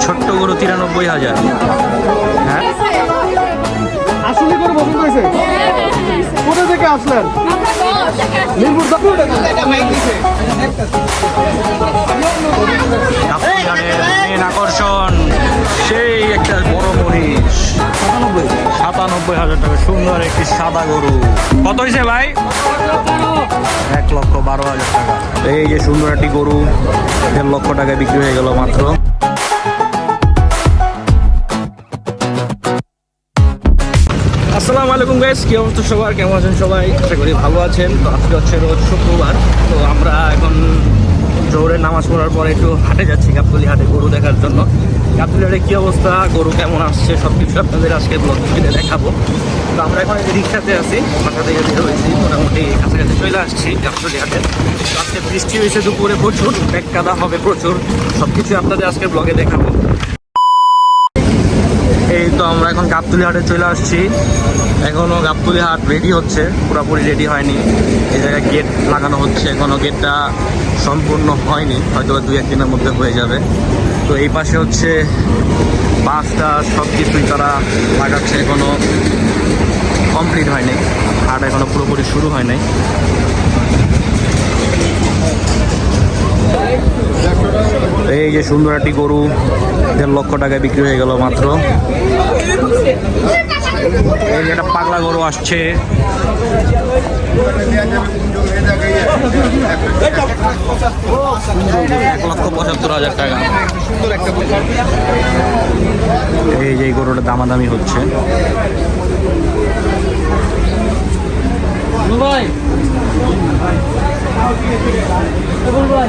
ছোট্ট গরু তিরানব্বই হাজার। হ্যাঁ? আসলে করে পছন্দ হয়েছে? কোথা থেকে আসলেন? মিরপুর সাতানব্বই হাজার টাকা সুন্দর একটি সাদা গরু। কত হয়েছে ভাই? এক লক্ষ বারো হাজার টাকা। এই যে সুন্দর একটি গরু দেড় লক্ষ টাকায় বিক্রি হয়ে গেল মাত্র। আসসালামু আলাইকুম গাইস কি অবস্থা সবার? কেমন আছেন সবাই? আশা করি ভালো আছেন। তো আজকে হচ্ছে রোজ শুক্রবার। তো আমরা এখন জোরে নামাজ পড়ার পরে একটু হাটে যাচ্ছি গাবতলি হাটে গরু দেখার জন্য। গাবতলি হাটে কী অবস্থা? গরু কেমন আসছে? সব কিছু আপনাদের আজকে ব্লগ ভিডিও দেখাবো। তো আমরা এখন রিক্সাতে আছি বাসা থেকে বের হয়েছি, মোটামুটি কাছাকাছি চলে আসছি গাবতলি হাটে। তো আজকে বৃষ্টি হয়েছে দুপুরে প্রচুর ব্যাগ কাদা হবে প্রচুর সব কিছু আপনাদের আজকে ব্লগে দেখাবো। এই তো আমরা এখন গাবতলি হাটে চলে আসছি। এখনও গাবতলি হাট রেডি হচ্ছে, পুরোপুরি রেডি হয়নি। এই জায়গায় গেট লাগানো হচ্ছে, এখনও গেটটা সম্পূর্ণ হয়নি হয়তো দুই একদিনের মধ্যে হয়ে যাবে। তো এই পাশে হচ্ছে বাসটা সব কিছুই তারা লাগাচ্ছে এখনও কমপ্লিট হয়নি। হাট এখনও পুরোপুরি শুরু হয় নাই এই যে সুন্দর একটি গরু দেড় লক্ষ টাকায় বিক্রি হয়ে গেল মাত্র। এই যে একটা পাগলা গরু আসছে। এক লক্ষ পঁচাত্তর হাজার টাকা। এই যে গরুটা দামাদামি হচ্ছে। দূর সকাল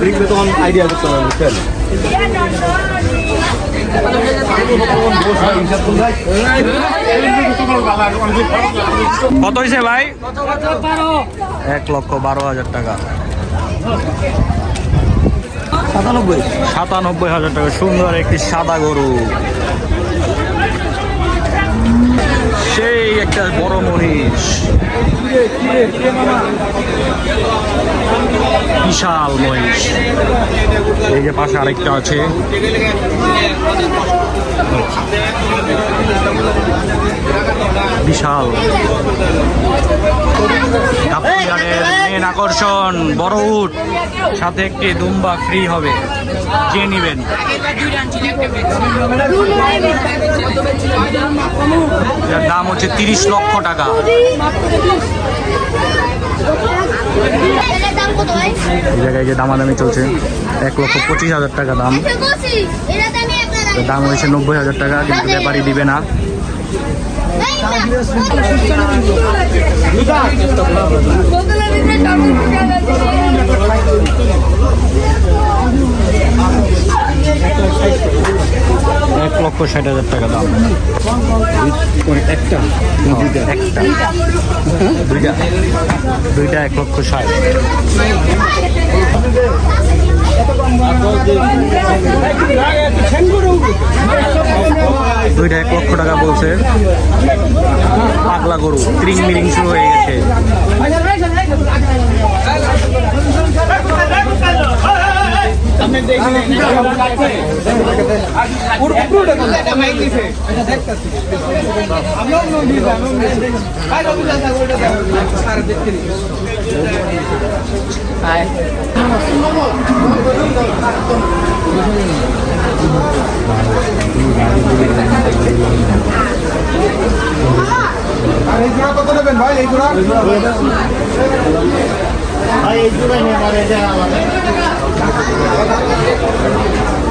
ব্রেক তো আইডিয়া করতে হবে বুঝছেন কত হয়েছে ভাই? এক লক্ষ বারো হাজার টাকা। সাতানব্বই। সাতানব্বই হাজার টাকা। সুন্দর একটি সাদা গরু। সেই একটা বড় মহিষ। বিশাল মহিষ। এই যে পাশে আরেকটা আছে। বিশাল। মেন আকর্ষণ, বড় উট। সাথে একটি দুম্বা ফ্রি হবে। কে নিবেন। যার দাম হচ্ছে তিরিশ লক্ষ টাকা। এই জায়গায় যে দামাদামি চলছে। এক লক্ষ পঁচিশ হাজার টাকা দাম। দাম হয়েছে নব্বই হাজার টাকা, কিন্তু ব্যাপারই দিবে না। লক্ষ ষাট হাজার টাকা দাম। একটা? একটা। দুইটা? দুইটা এক লক্ষ ষাট। দুইটা এক লক্ষ টাকা বলছে। পাগলা গরু ক্রিং মিরিং শুরু হয়ে গেছে। এই জোড়া কত নেবেন ভাই এই জোড়া ভাই এই জোড়া নিয়ে আমার এটা আমার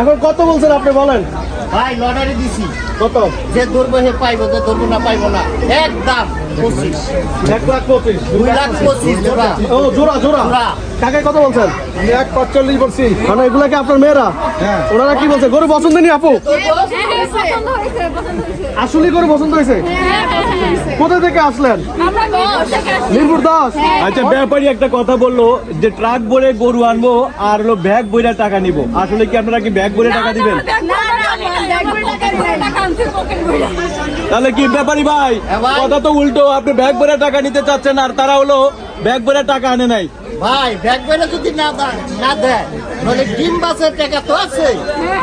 এখন কত বলছেন আপনি বলেন? ভাই লটারি দিছি। কত? যে ধরবো সে পাইবো যে ধরবো না পাইবো না। একদম। পঁচিশ। এক লাখ পঁচিশ দুই লাখ পঁচিশ জোড়া ও জোড়া জোড়া। জোড়া। কাকে কত বলছেন? আমি এক পাঁচচল্লিশ বলছি। মানে এগুলা কি আপনার মেয়েরা? হ্যাঁ। ওনারা কি বলছে? গরু পছন্দ নেই আপু? আসলে গরু পছন্দ হয়েছে? হ্যাঁ হ্যাঁ হ্যাঁ কোথা থেকে আসলেন? দাস আচ্ছা ব্যাপারী একটা কথা বলল যে ট্রাক ভরে গরু আনব আর হলো ব্যাগ বইরা টাকা নিব। আসলে কি আপনারা কি ব্যাগ ভরে টাকা দিবেন? তাহলে কি ব্যাপারী ভাই। কথা তো উল্টো আপনি ব্যাগ ভরে টাকা নিতে চাচ্ছেন আর তারা হলো ব্যাগ ভরে টাকা আনে নাই। ভাই ব্যাগ বেড়ে যদি না দেয় না দেয় তাহলে ডিম বাসের টাকা তো আছে।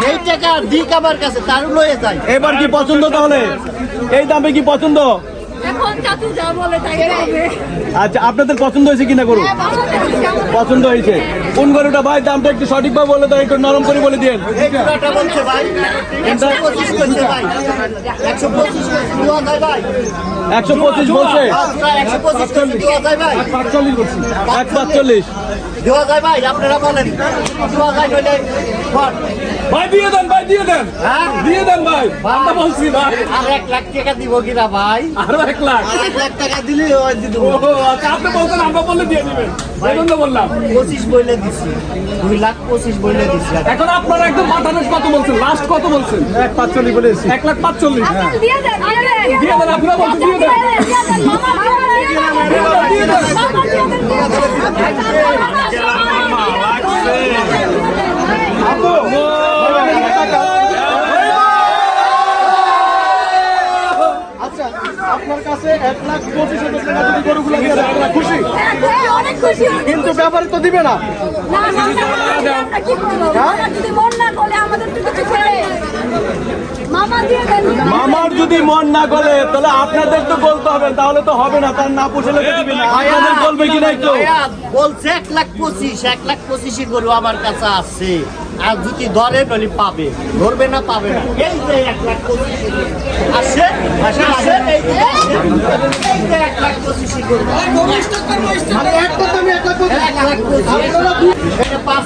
এই টাকা দিক আমার কাছে তার লয়ে যায়। এবার কি পছন্দ তাহলে? এই দামে কি পছন্দ? এখন চাচু যা বলে তাই হবে। আচ্ছা আপনাদের পছন্দ হয়েছে কিনা গরু? হ্যাঁ, পছন্দ হয়েছে কোন গরুটা ভাই? দামটা একটু সঠিকভাবে বলে দেন একটু নরম করে বলে দিন একশো পঁচিশ বলছি। এক পাঁচচল্লিশ। দেওয়া যায় ভাই আপনারা বলেন। দেওয়া যায় নইলে ভাই দিয়ে দেন ভাই দিয়ে দেন। হ্যাঁ? দিয়ে দেন ভাই। আমরা বলছি ভাই। আর এক লাখ টাকা দিব কিনা ভাই? আরও এক লাখ। এক লাখ টাকা দিলে ওই দিয়ে ও আচ্ছা আপনি বলছেন আমরা বললে দিয়ে দিবেন। বললাম। পঁচিশ বইলে দিছি। দুই লাখ পঁচিশ বইলে দিছি। এখন আপনারা একদম মাথা কত বলছেন? লাস্ট কত বলছেন? এক পাঁচচল্লিশ বলেছি। এক লাখ পাঁচচল্লিশ। আপনারা দিয়ে দেন, দিয়ে দেন। দিয়ে দেন, আপনারা বলছেন দিয়ে দেন। আচ্ছা আপনার কাছে এক লাখ পঁচিশ হাজার টাকা যদি গরুগুলো দিয়ে দেন, আপনারা খুশি? অনেক খুশি হয়েছি। কিন্তু ব্যাপারে তো দিবে না। না, মামার যদি মন না করে তাহলে আপনাদের তো বলতে হবে তাহলে তো হবে না তার না পুষলে দিবে না। আপনাদের বলবে কি না একটু বলছে এক লাখ পঁচিশ এক লাখ পঁচিশই গরু আমার কাছে আছে। আর যদি ধরে নলি পাবে ধরবে না পাবে না। এই যে এক লাখ পঁচিশ আসে আসে আসে এই যে এক লাখ পঁচিশই গরু। মানে এক লাখ পঁচিশ। এক লাখ পঁচিশ। পাঁচ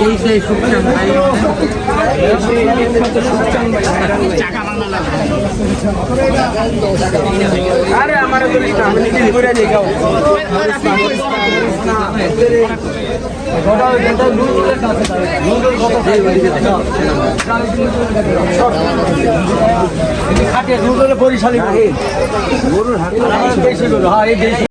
এই সেই সুকচান ভাই আরে আমার আমি নিজে ঘুরে যাই গাও বরিশালী গরুর হাট বেশি গরু হ্যাঁ এই দেশি